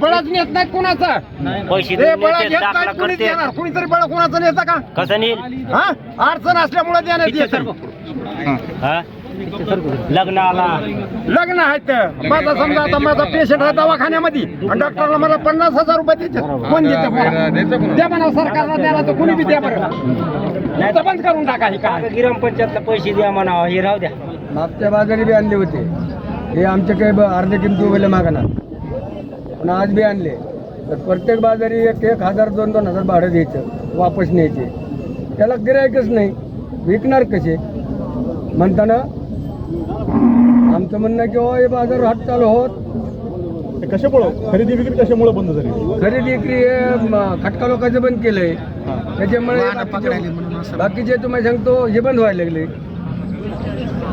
बळच नेत नाही कुणाचा. पैसे ते देऊन बळा नेते, घेत दाखला नाही कुणी करते. देणार? कुणीतरी बळ कुणाचं नेतं का? कसं नेईल? हा? अडचण असल्यामुळे देण्यात येतं. हा? लग्न आला. लग्न आहे तर माझा समजा आता माझा पेशंट आहे दवाखान्यामध्ये. आणि डॉक्टरला मला पन्नास हजार रुपये देते. कोण देते? द्या म्हणा सरकारला द्यायला तर कुणी बी द्या बरं. नाही तर बंद करून टाका ही काय ग्रामपंचायतला पैसे द्या म्हणावं हे राहू द्या. मागच्या बाजारी बी आणले होते. हे आमच्या काही ब- अर्ध्या किमती उभे मागणार पण आज बी आणले. तर प्रत्येक बाजारी एक एक हजार दोन दोन हजार भाडं द्यायचं वापस न्यायचे. त्याला गिरायकच नाही. विकणार कसे? म्हणताना आमचं म्हणणं आहे की हो हे बाजार हात चालू होत. कशामुळं खरेदी विक्री कशामुळे बंद झाली? खरेदी विक्री हे खटका लोकांचं बंद केलंय. त्याच्यामुळे बाकीचे- तुम्हाला सांगतो हे बंद व्हायला लागले.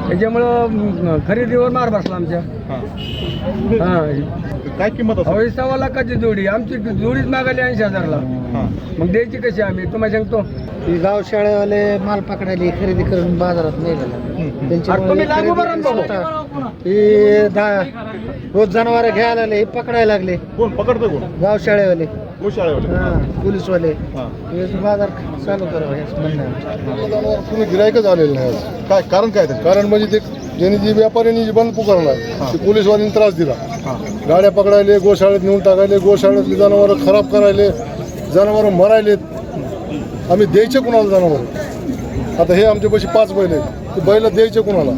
त्याच्यामुळं खरेदीवर मार बसला आमच्या. हा. काय किंमत असेल? अहो, सव्वा लाखाची जोडी. आमची जोडीच मागायली ऐंशी हजारला. हां. मग द्यायची कशी आम्ही? तुम्हाला सांगतो. ही गाव शाळेवाले माल पकडायला खरेदी करून बाजारात नेलेला. अरे तुम्ही लागू बरं ना भाऊ. ही दा रोज जनावर घ्यायला आले हे पकडायला लागले. कोण? पकडतो कोण? गाव शाळेवाले. गोशाळेवाले हा, पोलीसवाले. हां. हे बाजार चालू करावं हेच म्हणणं आहे. तुम्ही गिरायकच आलेलं नाही आज. काय कारण काय कारण म्हणजे ते ज्यांनी जी व्यापाऱ्यांनी जी बंद पुकारला ते पोलीसवाल्यांनी त्रास दिला. गाड्या पकडायले गोशाळेत नेऊन टाकायले गोशाळेतली जनावरं खराब करायले जनावरं मरायलेत. आम्ही द्यायचे कुणाला जनावर? आता हे आमच्या पैसे पाच बैल आहेत. ते बैल द्यायचे कुणाला?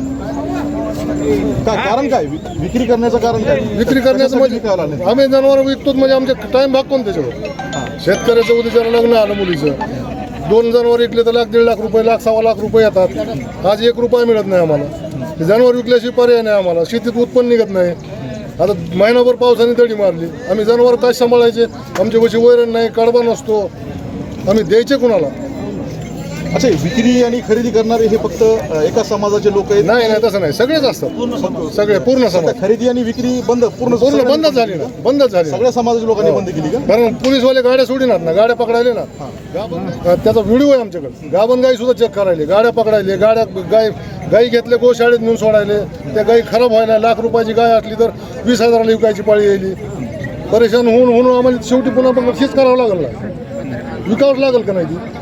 काय कारण काय? विक्री करण्याचं कारण काय? विक्री करण्याचं म्हणजे आम्ही जनावर विकतोच म्हणजे आमच्या टाइम भाग कोण त्याच्यावर. शेतकऱ्याचं उद्या लग्न आलं मुलीचं. दोन जनावर विकले तर लाख दीड लाख रुपये लाख सव्वा लाख रुपये येतात. आज एक रुपया मिळत नाही आम्हाला. जनावर विकल्याशिवाय पर्याय नाही आम्हाला. शेतीत उत्पन्न निघत नाही. आता महिनाभर पावसाने तडी मारली. आम्ही जनावर काय सांभाळायचे. आमच्या पैसे वैरण नाही कडबा नसतो. आम्ही द्यायचे कुणाला? अच्छा हे विक्री आणि खरेदी करणारे हे फक्त एका समाजाचे लोक आहेत? नाही नाही तसं नाही. सगळेच असतात. सगळे पूर्ण समाज. खरेदी आणि विक्री बंद पूर्ण पूर्ण बंदच झाली ना बंदच झाली. सगळ्या समाजाच्या लोकांनी बंद केली का? कारण पोलीसवाले गाड्या सोडिनात ना गाड्या पकडायले ना. त्याचा व्हिडिओ आहे आमच्याकडे. गाभण गाई सुद्धा चेक करायले गाड्या पकडायले गाड्या गाय गाई घेतले गोशाळेत नेऊन सोडायले. त्या गाई खराब व्हायला लाख रुपयाची गाय असली तर वीस हजाराला विकायची पाळी यायली. परेशान होऊन होऊन आम्हाला शेवटी पुन्हा पण हेच करावं लागेल ना. विकावंच लागेल का नाही ती?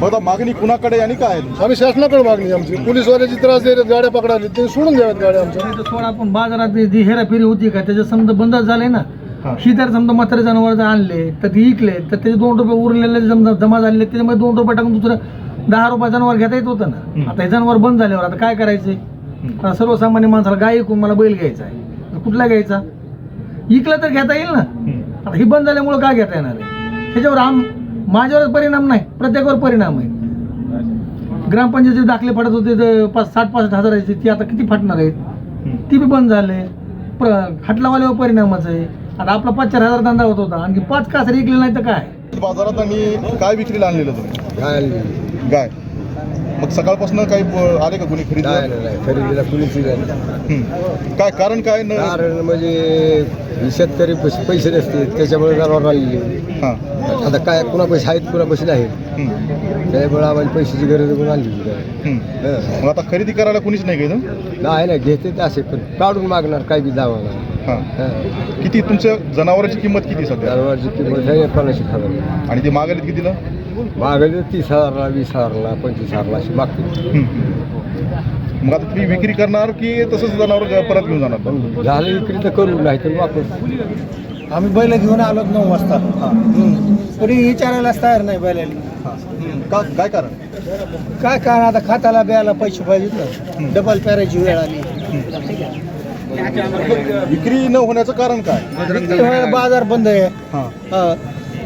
मग आता मागणी कुणाकडे आणि काय? आम्ही शासनाकडे मागणी आमची. पोलीसवाल्याची त्रास देत गाड्या पकडायले ते सोडून द्याव्यात गाड्या आमच्या. तर थोडा आपण बाजारात जी हेराफेरी होती का? त्याच्या समजा बंदच झाले ना? हा. जर समजा म्हातारे जनावर जर आणले तर ते विकले तर त्याचे दोन रुपये उरलेले समजा जमा झालेले त्याच्यामध्ये दोन रुपये टाकून दुसरं दहा रुपये जनावर घेता येत होतं ना? आता हे जनावर बंद झाल्यावर आता काय करायचे आता सर्वसामान्य माणसाला गाय ऐकून मला बैल घ्यायचा आहे. तर कुठला घ्यायचा? इकला तर घेता येईल ना? आता ही बंद झाल्यामुळे काय घेता येणार आहे? त्याच्यावर आम माझ्यावर परिणाम नाही प्रत्येकावर परिणाम आहे. ग्रामपंचायतीचे दाखले फाटत होते ते पाच साठ पासष्ट हजाराचे ती आता किती फाटणार आहेत? ती बी बंद झाले. प्र खटलावाल्यावर परिणामाचं आहे. आता आपला पाच चार हजार धंदा होत होता आणखी पाच कासरी विकले नाही तर काय? बाजारात आणि काय विक्रीला आणलेलं तुम्ही? गाय. मग सकाळपासून काही आले का कोणी खरेदी खरेदीला कुणीच काय कारण काय न कारण म्हणजे शेतकरी पैसे पैसे नसते त्याच्यामुळे जनावर आणली हां. आता काय कुणा पैसे आहेत कुणा पैसे नाहीत हं. त्यामुळे आम्हाला पैशाची गरज म्हणून आणली हं. हं. मग आता खरेदी करायला कोणीच नाही का इथं? नाही ना घेते ते असे पण काढून मागणार काय बी दावा हां. किती तुमच्या जनावरांची किंमत किती सध्या? जनावरची किंमत आहे पन्नास हजार. आणि ते मागायला कितीला? मागायला तीस हजारला वीस हजारला पंचवीस हजारला अशी मागते. मग आता तुम्ही विक्री करणार की तसंच जनावर परत घेऊन जाणार? पण झालं विक्री तर करू नाही तर वापस. आम्ही बैल घेऊन आलो नऊ वाजता. कोणी विचारायलाच तयार नाही बैलाला. हां. का काय कारण? काय कारण? आता खाताला ब्याला पैसे पाहिजेत ना. डबल पेरायची वेळ आली. विक्री न होण्याचं कारण काय? बाजार बंद आहे. हां. हा.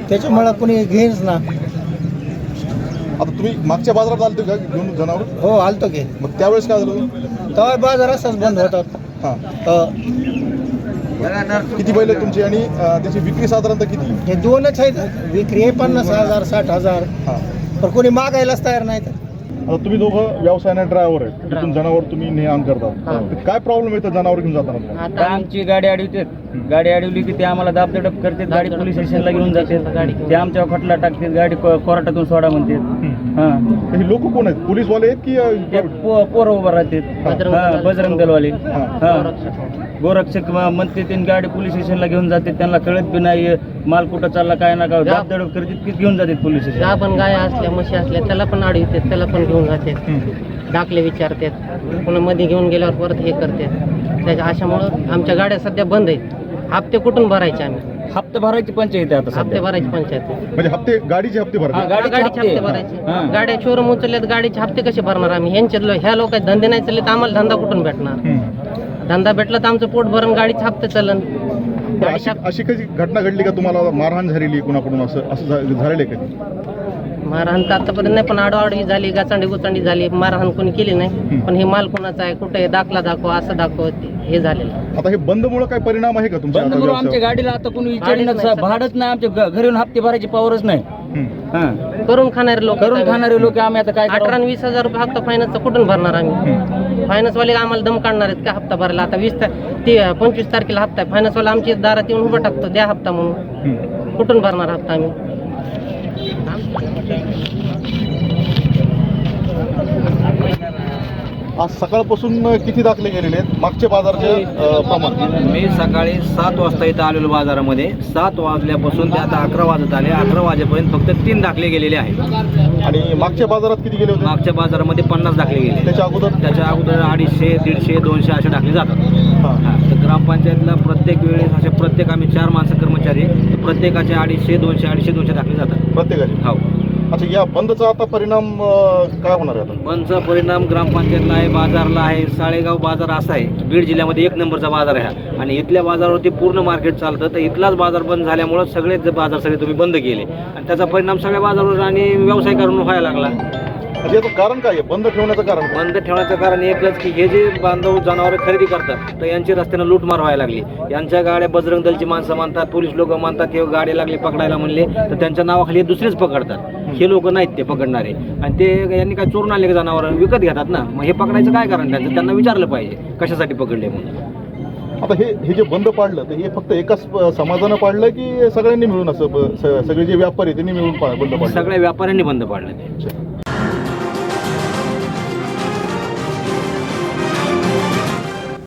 त्याच्यामुळं कोणी घेईनच ना. आता तुम्ही मागच्या बाजारात आलते का? घेऊन जनावर? हो आलतो की. मग त्यावेळेस काय झालं? तेव्हा बाजार असाच बंद होतात हां. हो. किती बैल आहेत तुमची? आणि अं, त्याची विक्री साधारणतः किती? हे दोनच आहेत. विक्री आहे पन्नास हजार साठ हजार. हां. पण कोणी मागायलाच तयार नाही तर आता तुम्ही दोघं व्यवसायाने ड्रायव्हर आहेत. तिथून जनावर तुम्ही ने आण करतात तर काय प्रॉब्लेम येतो जनावर घेऊन जाताना? तुम्हाला? आता आमची गाडी अडवतात गाडी अडवली की ते आम्हाला दाबदडप करतात गाडी पोलीस स्टेशनला घेऊन गाडी ते आमच्या खटला टाकतात गाडी को- कोर्टातून सोडा म्हणतात हा. हे लोक कोण आहेत? पोलीसवाले आहेत की ते अ, पो- पोरं उभं राहतात हा. बजरंग दलवाले. हा. गोरक्षक म- म्हणते त्यांनी गाडी पोलीस स्टेशनला घेऊन जाते. त्यांना कळत बी नाही माल कुठं चालला काय ना काय दाबदडप करतात की घेऊन जातात पोलीस स्टेशन. ज्या पण गाय असल्या म्हशी असल्या त्याला पण अडवितात त्याला पण घेऊन जातात. दाखले विचारतात. पुन्हा मध्ये घेऊन गेल्यावर परत हे करतात. त्याच्या अशामुळं आमच्या गाड्या सध्या बंद आहेत. हप्ते कुठून भरायचे आम्ही? हप्ते भरायची पंचायत आहे आता हप्ते भरायची पंचायत आहे. म्हणजे हप्ते गाडीचे हप्ते हा, भरतात गाडीचे गाडीचे हप्ते. हप्ते भरायचे. हा. गाड्या शोरूम उचलल्यात गाडीचे हप्ते कसे भरणार आम्ही? ह्यांचे लो- ह्या लोक धंदे नाही चालले तर आम्हाला धंदा कुठून भेटणार? धंदा भेटला तर आमचं पोट भरून गाडीचे हप्ते चलन. अशी अशी कधी घटना घडली का तुम्हाला? मारहाण झालेली कुणाकडून? असं असं झा- झालेलं आहे कधी? मारहाण तर आतापर्यंत नाही पण आडवाडवी झाली गाचांडी गुचांडी झाली मारहाण कोणी केली नाही पण हे माल कोणाचा आहे कुठे आहे दाखला दाखव असं दाखव हे झालेलं. आता हे बंदमुळे काय परिणाम आहे का तुमच्या बंद आता आमच्या व्यवसायावर? गाडीला आता कोणी नाही सध्या. भाडच नाही आमच्या घ- घरी येऊन हप्ते भरायची पावरच नाही हम्म. हा. करून खाणारे लोक करून खाणारे लोक आम्ही आता काय अठरा करावं? आणि वीस हजार रुपये हप्ता फायनान्सचा कुठून भरणार आम्ही फायनान्सवाले आम्हाला दम काढणार आहेत का हप्ता भरायला आता वीस ता- ते पंचवीस तारखेला हप्ता आहे फायनान्सवाला आमची दारात येऊन उभं टाकतो द्या हप्ता म्हणून हम्म. कुठून भरणार हप्ता आम्ही आज सकाळपासून किती दाखले गेलेले आहेत? मागच्या बाजारचे अ, प्रमाण? मी सकाळी सात वाजता इथं आलेलो बाजारामध्ये. सात वाजल्यापासून ते आता अकरा वाजत आले. अकरा वाजेपर्यंत फक्त तीन दाखले गेलेले आहेत. आणि मागच्या बाजारात किती गेले होते? मागच्या बाजारामध्ये पन्नास दाखले गेले. त्याच्या अगोदर? त्याच्या अगोदर अडीचशे दीडशे दोनशे असे दाखले जातात. हां. हा, तर ग्रामपंचायतला प्रत्येक वेळेस असे प्रत्येक आम्ही चार माणसं कर्मचारी प्रत्येकाचे अडीचशे दोनशे अडीचशे दोनशे दाखले जातात. प्रत्येकाचे? हो. अच्छा या बंदचा आता परिणाम अ, काय होणार आहे आता? बंदचा परिणाम ग्रामपंचायतला आहे बाजारला आहे. साळेगाव बाजार असा आहे. बीड जिल्ह्यामध्ये एक नंबरचा बाजार आहे हा. आणि इथल्या बाजारावरती पूर्ण मार्केट चालतं. तर इथलाच बाजार बंद झाल्यामुळं सगळेच बाजार सगळे तुम्ही बंद केले. आणि त्याचा परिणाम सगळ्या बाजारावर आणि व्यवसाय करून व्हायला लागला. म्हणजे याचं कारण काय आहे? बंद ठेवण्याचं कारण काय? बंद ठेवण्याचं कारण एकच की हे जे बांधव जनावरे खरेदी करतात तर यांची रस्त्यानं लूटमार व्हायला लागली. यांच्या गाड्या बजरंग दलची माणसं मानतात पोलीस लोक मानतात हे गाडी लागली पकडायला म्हणले तर त्यांच्या नावाखाली हे दुसरेच पकडतात. हे लोक नाहीत ते पकडणारे. आणि ते यांनी काय चोरून आणले का जनावर? विकत घेतात ना. मग हे पकडायचं काय कारण त्यांचं त्यांना विचारलं पाहिजे कशासाठी पकडले म्हणून. आता हे हे जे बंद पाडलं तर हे फक्त एकाच समाजानं पाडलं की सगळ्यांनी मिळून असं ब- स- सगळे जे व्यापारी आहेत त्यांनी मिळून पा- बंद पाडलं? सगळ्या व्यापाऱ्यांनी बंद पाडलं ते.